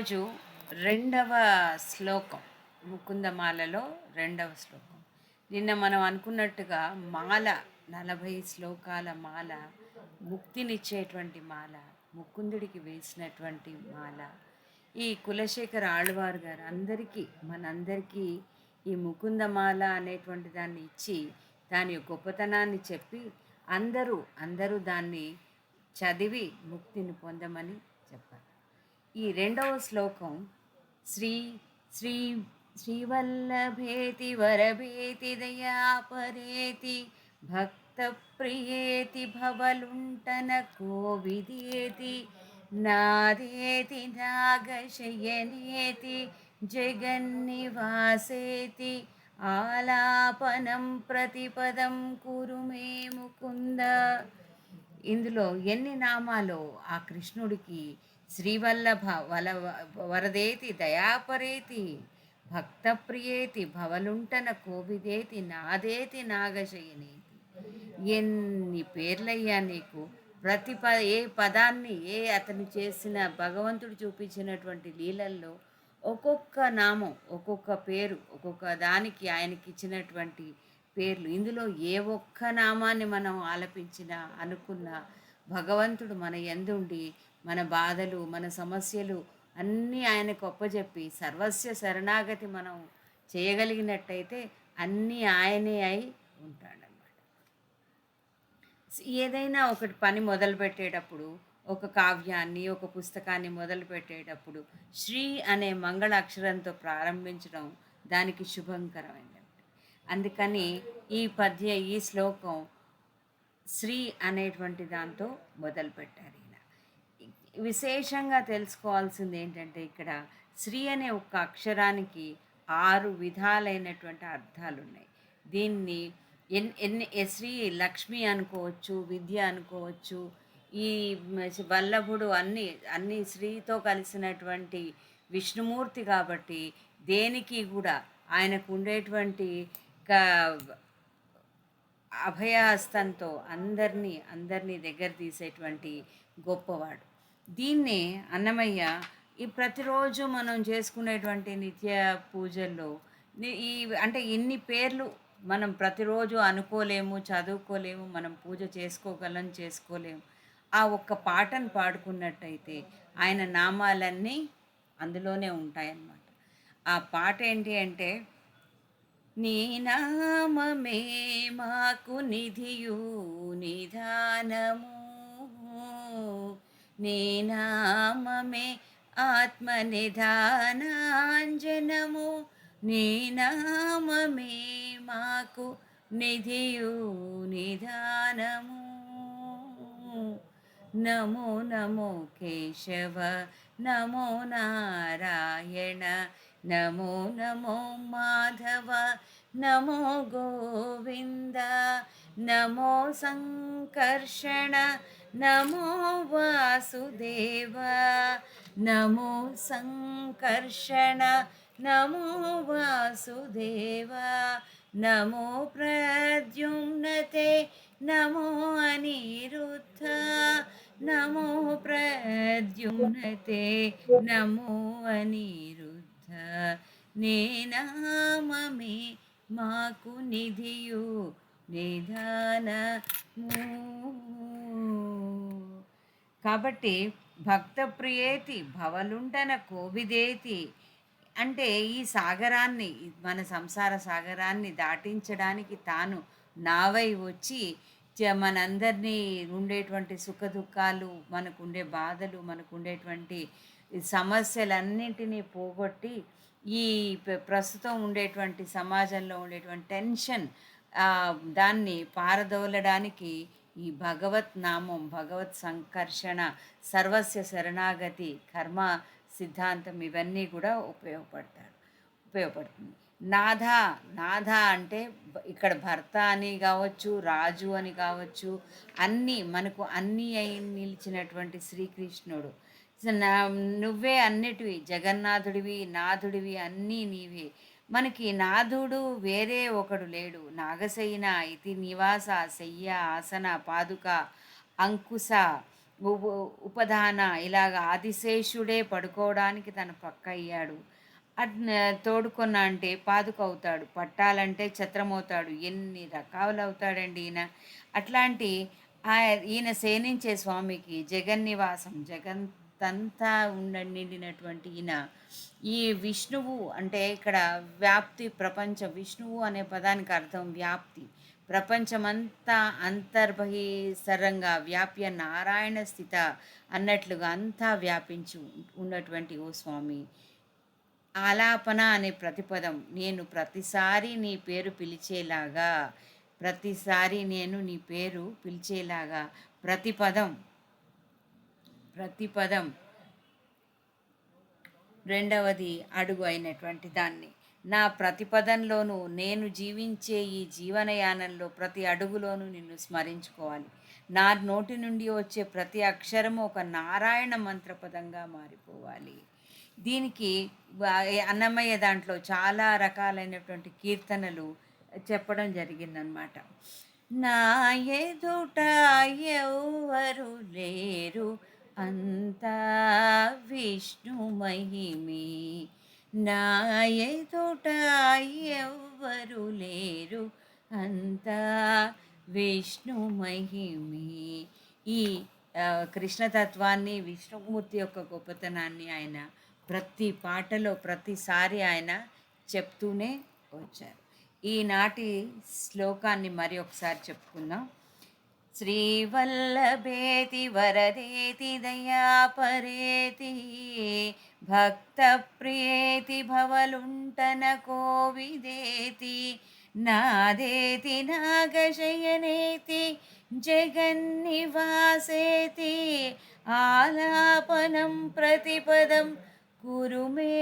రోజు రెండవ శ్లోకం ముకుందమాలలో రెండవ శ్లోకం. నిన్న మనం అనుకున్నట్టుగా మాల నలభై శ్లోకాల మాల ముక్తినిచ్చేటువంటి మాల ముకుందుడికి వేసినటువంటి మాల. ఈ కులశేఖర్ ఆళ్వార్ గారు అందరికీ మనందరికీ ఈ ముకుందమాల అనేటువంటి దాన్ని ఇచ్చి దాని గొప్పతనాన్ని చెప్పి అందరూ అందరూ దాన్ని చదివి ముక్తిని పొందమని చెప్పారు. ఈ రెండవ శ్లోకం శ్రీ శ్రీ శ్రీవల్లభేతి వరభేతి దయాపరేతి భక్త ప్రియేతి భవలుంటన కోవిదేతి నాదేతి నాగశయనేతి జగన్నివాసేతి ఆలాపనం ప్రతిపదం కురు మే ముకుంద ఇందులో ఎన్ని నామాలో ఆ కృష్ణుడికి శ్రీవల్లభ వల వరదేతి దయాపరేతి భక్తప్రియేతి భవలుంటన కోవిదేతి నాదేతి నాగశయనేతి. ఎన్ని పేర్లయ్యా నీకు? ప్రతి ప ఏ పదాన్ని ఏ అతను చేసిన భగవంతుడు చూపించినటువంటి లీలల్లో ఒక్కొక్క నామం ఒక్కొక్క పేరు ఒక్కొక్క దానికి ఆయనకి ఇచ్చినటువంటి పేర్లు. ఇందులో ఏ ఒక్క నామాన్ని మనం ఆలపించినా అనుకున్నా భగవంతుడు మన ఎందుండి మన బాధలు మన సమస్యలు అన్నీ ఆయనకు అప్పచెప్పి సర్వస్య శరణాగతి మనం చేయగలిగినట్టయితే అన్నీ ఆయనే అయి ఉంటాడనమాట ఏదైనా ఒకటి పని మొదలు పెట్టేటప్పుడు ఒక కావ్యాన్ని ఒక పుస్తకాన్ని మొదలు పెట్టేటప్పుడు శ్రీ అనే మంగళ అక్షరంతో ప్రారంభించడం దానికి శుభంకరమైనది. అందుకని ఈ పద్య ఈ శ్లోకం శ్రీ అనేటువంటి దాంతో మొదలుపెట్టారు విశేషంగా తెలుసుకోవాల్సింది ఏంటంటే ఇక్కడ శ్రీ అనే ఒక అక్షరానికి ఆరు విధాలైనటువంటి అర్థాలు ఉన్నాయి దీన్ని ఎన్ ఎన్ని శ్రీ లక్ష్మి అనుకోవచ్చు విద్య అనుకోవచ్చు ఈ వల్లభుడు అన్ని అన్ని శ్రీతో కలిసినటువంటి విష్ణుమూర్తి కాబట్టి దేనికి కూడా ఆయనకు ఉండేటువంటి అభయహస్తంతో అందరినీ అందరినీ దగ్గర తీసేటువంటి గొప్పవాడు. దీన్నే అన్నమయ్య ఈ ప్రతిరోజు మనం చేసుకునేటువంటి నిత్య పూజల్లో ఈ అంటే ఇన్ని పేర్లు మనం ప్రతిరోజు అనుకోలేము చదువుకోలేము మనం పూజ చేసుకోగలం చేసుకోలేము. ఆ ఒక్క పాటను పాడుకున్నట్టయితే ఆయన నామాలన్నీ అందులోనే ఉంటాయన్నమాట. ఆ పాట ఏంటి అంటే నీ నామమే మాకు నిధియు నిధానము నీ నామమే ఆత్మ నిధానాంజనము నీ నామమే మాకు నిధియు నిధానము. నమో నమో కేశవ నమో నారాయణ నమో నమో మాధవ నమో గోవింద నమో సంకర్షణ నమో వాసుదేవ నమో సంకర్షణ నమో వాసుదేవ నమో ప్రద్యుమ్నతే నమో అనిరుద్ధ నమో ప్రద్యుమ్నతే నమో అనిరుద్ధ. నేనామమే మాకు నిధియు నిధానము. కాబట్టి భక్తప్రియేతి భవలుండన కోవిదేతి అంటే ఈ సాగరాన్ని మన సంసార సాగరాన్ని దాటించడానికి తాను నావై వచ్చి మనందరినీ ఉండేటువంటి సుఖ దుఃఖాలు మనకు ఉండే బాధలు మనకు ఉండేటువంటి సమస్యలన్నింటినీ పోగొట్టి ఈ ప్రస్తుతం ఉండేటువంటి సమాజంలో ఉండేటువంటి టెన్షన్ దాన్ని పారదోలడానికి ఈ భగవత్ నామం భగవత్ సంకర్షణ సర్వస్య శరణాగతి కర్మ సిద్ధాంతం ఇవన్నీ కూడా ఉపయోగపడతాడు ఉపయోగపడుతుంది. నాథ నాథ అంటే ఇక్కడ భర్త అని కావచ్చు రాజు అని కావచ్చు అన్నీ మనకు అన్నీ అయి నిలిచినటువంటి శ్రీకృష్ణుడు. నువ్వే అన్నిటివి జగన్నాథుడివి నాథుడివి అన్నీ నీవే. మనకి నాథుడు వేరే ఒకడు లేడు నాగసైన ఇతి నివాస శయ్య ఆసన పాదుక అంకుశ ఉ ఉపధాన ఇలాగ ఆదిశేషుడే పడుకోవడానికి తన పక్క అయ్యాడు. అట్ తోడుకున్న అంటే పాదుకవుతాడు. పట్టాలంటే ఛత్రమవుతాడు. ఎన్ని రకాలవుతాడండి ఈయన. అట్లాంటి ఈయన సేనించే స్వామికి జగన్నివాసం తంతా ఉండ నిండినటువంటి ఈయన ఈ విష్ణువు అంటే ఇక్కడ వ్యాప్తి ప్రపంచ విష్ణువు అనే పదానికి అర్థం వ్యాప్తి. ప్రపంచమంతా అంతర్బహిసరంగా వ్యాప్య నారాయణ స్థిత అన్నట్లుగా అంతా వ్యాపించి ఉన్నటువంటి ఓ స్వామి. ఆలాపన అనే ప్రతిపదం నేను ప్రతిసారి నీ పేరు పిలిచేలాగా, ప్రతిసారి నేను నీ పేరు పిలిచేలాగా ప్రతిపదం, ప్రతిపదం రెండవది అడుగు అయినటువంటి దాన్ని. నా ప్రతిపదంలోనూ నేను జీవించే ఈ జీవనయానంలో ప్రతి అడుగులోనూ నిన్ను స్మరించుకోవాలి. నా నోటి నుండి వచ్చే ప్రతి అక్షరము ఒక నారాయణ మంత్రపదంగా మారిపోవాలి. దీనికి అన్నమయ్య దాంట్లో చాలా రకాలైనటువంటి కీర్తనలు చెప్పడం జరిగిందనమాట. నా ఎదుట అంతా విష్ణు మహిమే. నా ఎవ్వరు లేరు అంతా విష్ణు మహిమే. ఈ కృష్ణతత్వాన్ని, విష్ణుమూర్తి యొక్క గొప్పతనాన్ని ఆయన ప్రతి పాటలో ప్రతిసారి ఆయన చెప్తూనే వచ్చారు. ఈనాటి శ్లోకాన్ని మరి ఒకసారి చెప్పుకుందాం. శ్రీవల్లభేతి వరదేతి దయాపరేతి భక్తప్రియేతి భవలుంటన కోవిదేతి నాదేతి నాగశయనేతి జగన్నివాసేతి ఆలాపనం ప్రతిపదం కురు మే